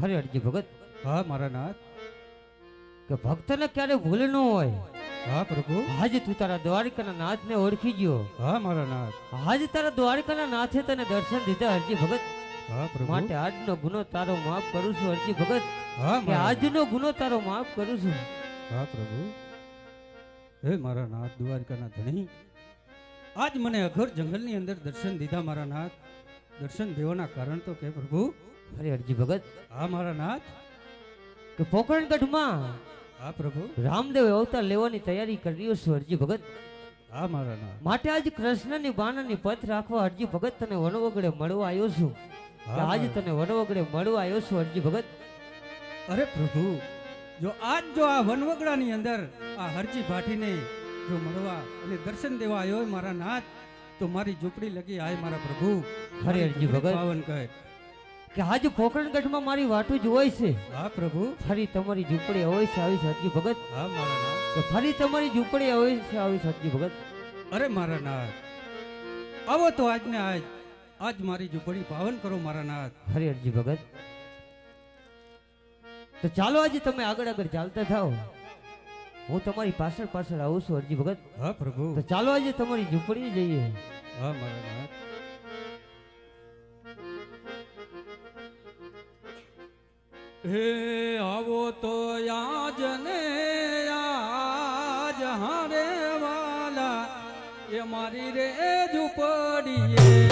હરે અરજી ભગત હા મારા નાથ કે ભક્તને ક્યારે ભૂલ ન હોય. હા પ્રભુ. આજ તું તારા દ્વારકાના નાથને ઓળખી ગયો. હા મારા નાથ આજ તારા દ્વારકાના નાથે તને દર્શન દીધા હરજી ભગત. હા પ્રભુ. માટે આજનો ગુનો તારો માફ કરું છું હરજી ભગત. હા કે આજનો ગુનો તારો માફ કરું છું. હા પ્રભુ. હે મારા નાથ દ્વારકાના ધણી. આજ મને અઘર જંગલની અંદર દર્શન દીધા મારા નાથ દર્શન દેવાના કારણ તો કે પ્રભુ અરે અરજી ભગત હા મારા નાથ કે પોકરણગઢમાં હા પ્રભુ. રામદેવ અવતાર લેવાની તૈયારી કરી રહ્યો છું અરજી ભગત. હા મારા નાથ. માટે આજ કૃષ્ણની બાણાની પથ રાખવા અરજી ભગત તને વનવગડે મળવા આવ્યો છું. આજ તને વનવગડે મળવા આવ્યો છું અરજી ભગત. અરે પ્રભુ જો આજ જો આ વનવગડાની અંદર આ હરજી ભાટીને જો મળવા અને દર્શન દેવા આવ્યો મારા નાથ તો મારી ઝૂંપડી લગી આય મારા પ્રભુ. હરે મારી ભગત. પાવન કહે. કે આજ પોકરણગઢમાં મારી વાટું જ હોય છે. હા પ્રભુ. ફરી તમારી ઝૂંપડી હોય છે આવી છે ભગત? હા મારા નાથ કે ફરી તમારી ઝૂંપડી હોય છે આવી છે ભગત? અરે મારા નાથ. આવો તો આજને આજ. આજ મારી ઝૂંપડી પાવન કરો મારા નાથ. હરે હરજી ભગત તો ચાલો આજે તમે આગળ આગળ ચાલતા થાઓ. હું તમારી પાછળ પાછળ આવું છું હરજી ભગત. હા પ્રભુ. તો ચાલો આજે તમારી ઝૂંપડી જઈએ. હા મારા નાથ. હે આવો તો યાજ ને યાજ હારે વાલા એ મારી રે ઝૂંપડીએ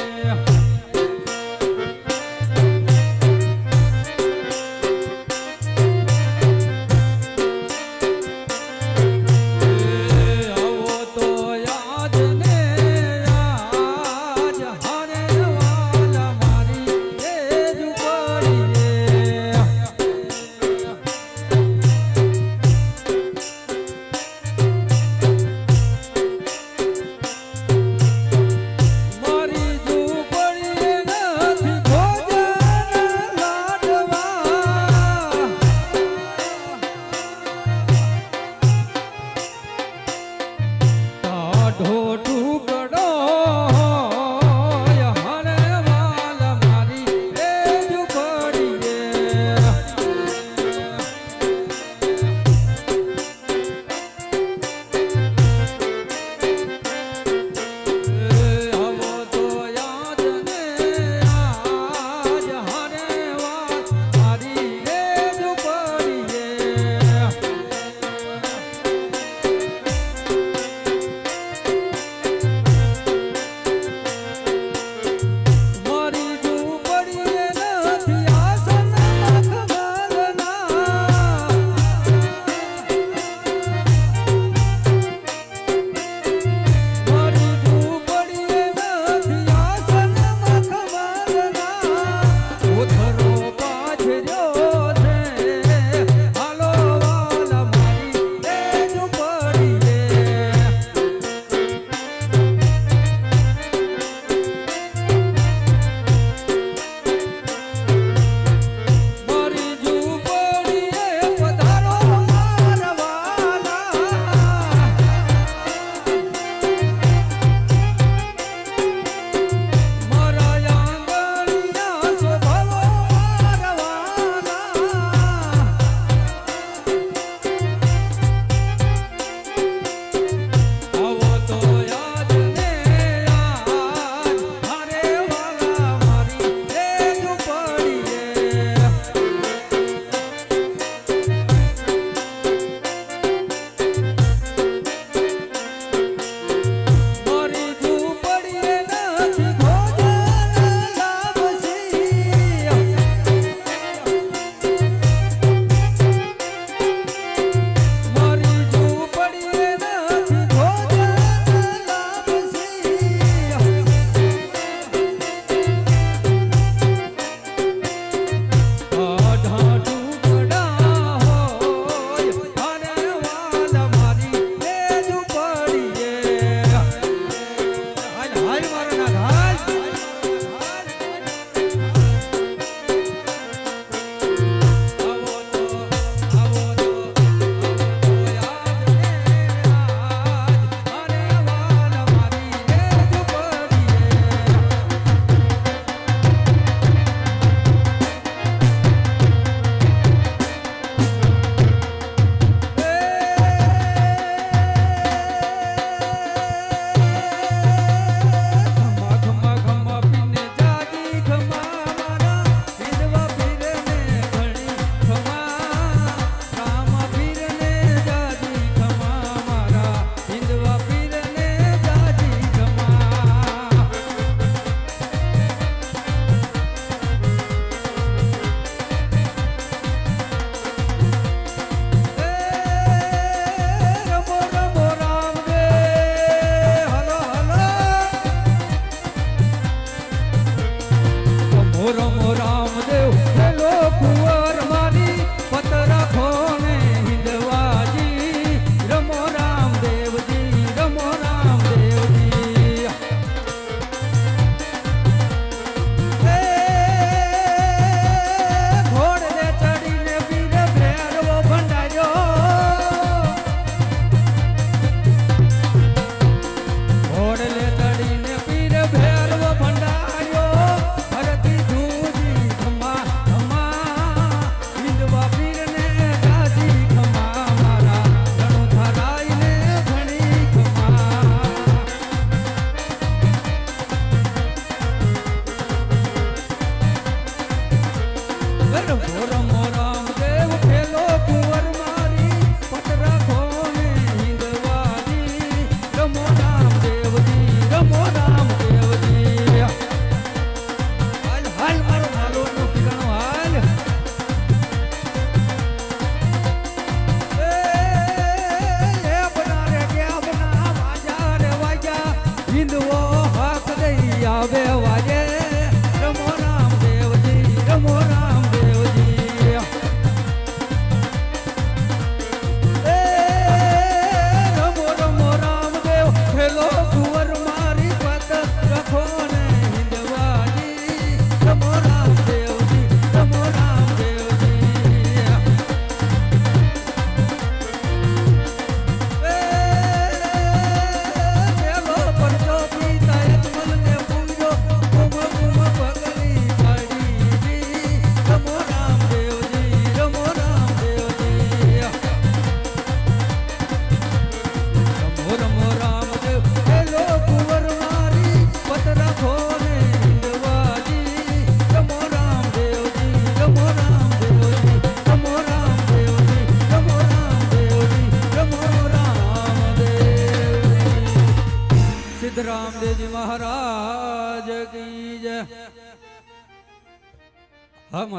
ঢোট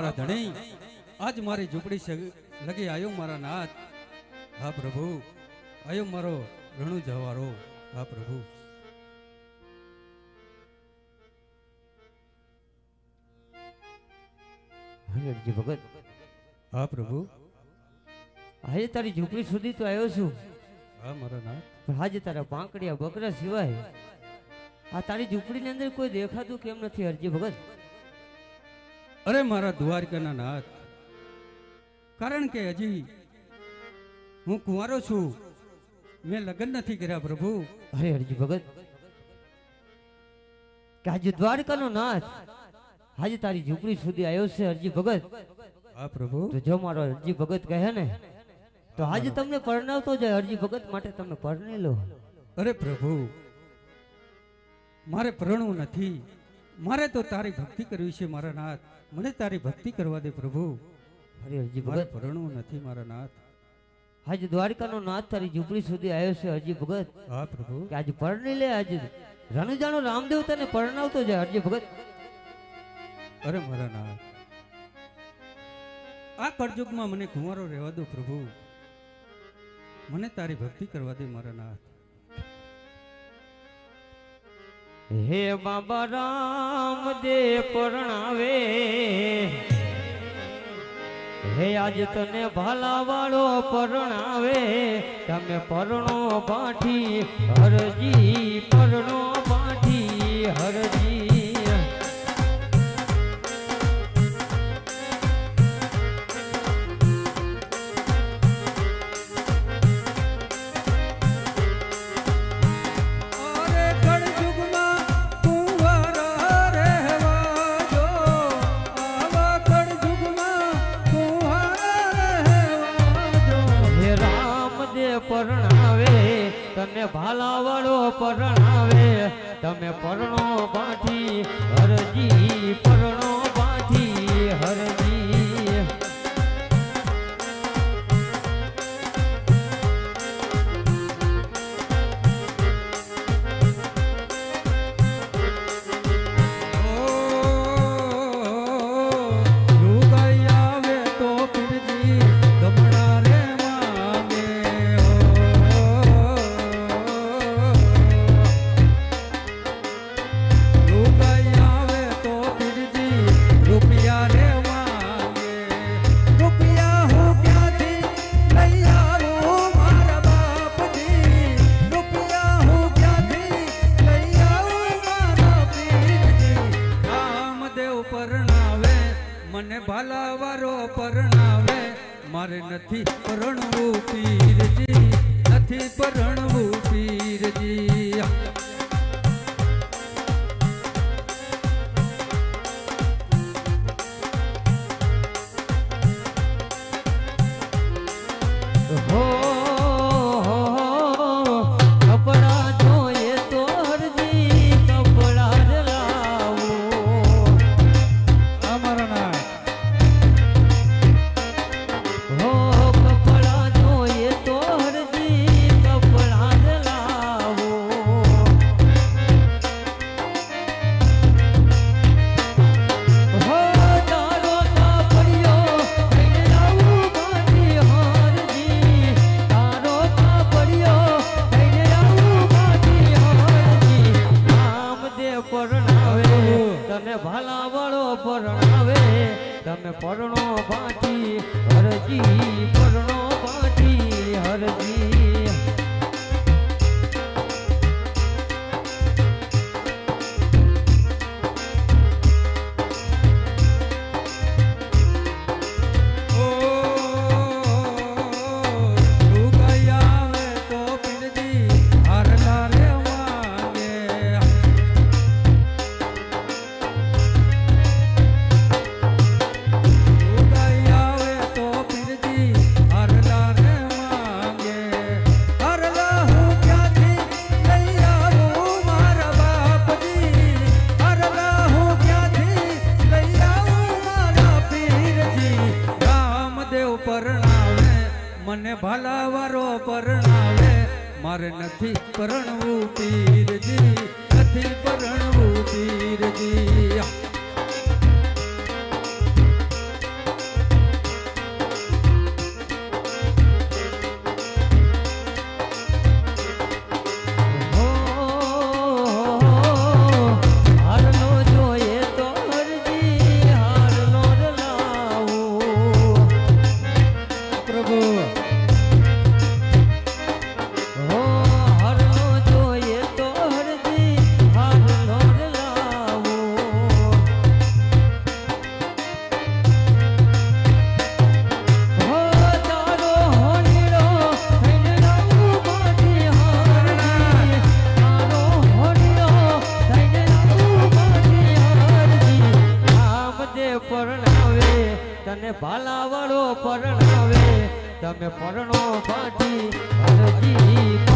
મારા ધણી આજ મારી ઝૂંપડી લગી આવ્યો મારા નાથ. હા પ્રભુ આવ્યો મારો રણુ જવારો. હા પ્રભુ. ભગત. હા પ્રભુ. આજે તારી ઝૂંપડી સુધી તો આવ્યો છું. હા મારા નાથ. પણ આજે તારા પાંકડિયા બકરા સિવાય આ તારી ઝૂંપડીની અંદર કોઈ દેખાતું કેમ નથી અરજી ભગત? અરે મારા દ્વારકાના નાથ. કારણ કે હજી હું કુંવારો છું. મેં લગ્ન નથી કર્યા પ્રભુ. અરે હરજી ભગત. કે આજે દ્વારકાનો નાથ. આજે તારી ઝૂંપડી સુધી આવ્યો છે અરજી ભગત. હા પ્રભુ. તો જો મારો અરજી ભગત કહે ને તો આજે તમને પરણાવતો જાય અરજી ભગત માટે તમે પરણી લો. અરે પ્રભુ મારે પરણવું નથી. મારે તો તારી ભક્તિ કરવી છે મારા નાથ. મને તારી ભક્તિ કરવા દે પ્રભુ. અરે અરજી મારે ભગત પરણવું નથી મારા નાથ. આજે દ્વારકાનો નાથ તારી ઝૂંપડી સુધી આવ્યો છે હજી ભગત. હા પ્રભુ. કે આજે પરણી લે આજે રણુજાનો રામદેવ તને પરણાવતો જાય હરજી ભગત. અરે મારા નાથ. આ કળજુગમાં મને કુંવારો રહેવા દો પ્રભુ. મને તારી ભક્તિ કરવા દે મારા નાથ. હે બાબા રામદેવ પરણાવે. હે આજ તને ભાલા વાળો પરણાવે. તમે પરણો પાઠી હરજી પરણો પાઠી હરજી તને ભાલા વાળો પરણાવે. તમે પરણો પાઠી હરજી પરણો. મારે નથી પરણવું પીરજી નથી પરણવું પીરજી. હો পরণ ભલા વારો પરણાવે. મારે નથી પરણવું પીરજી નથી પરણવું પીરજી. ભાલા પરણાવે તમે પરણો પાટી હરજી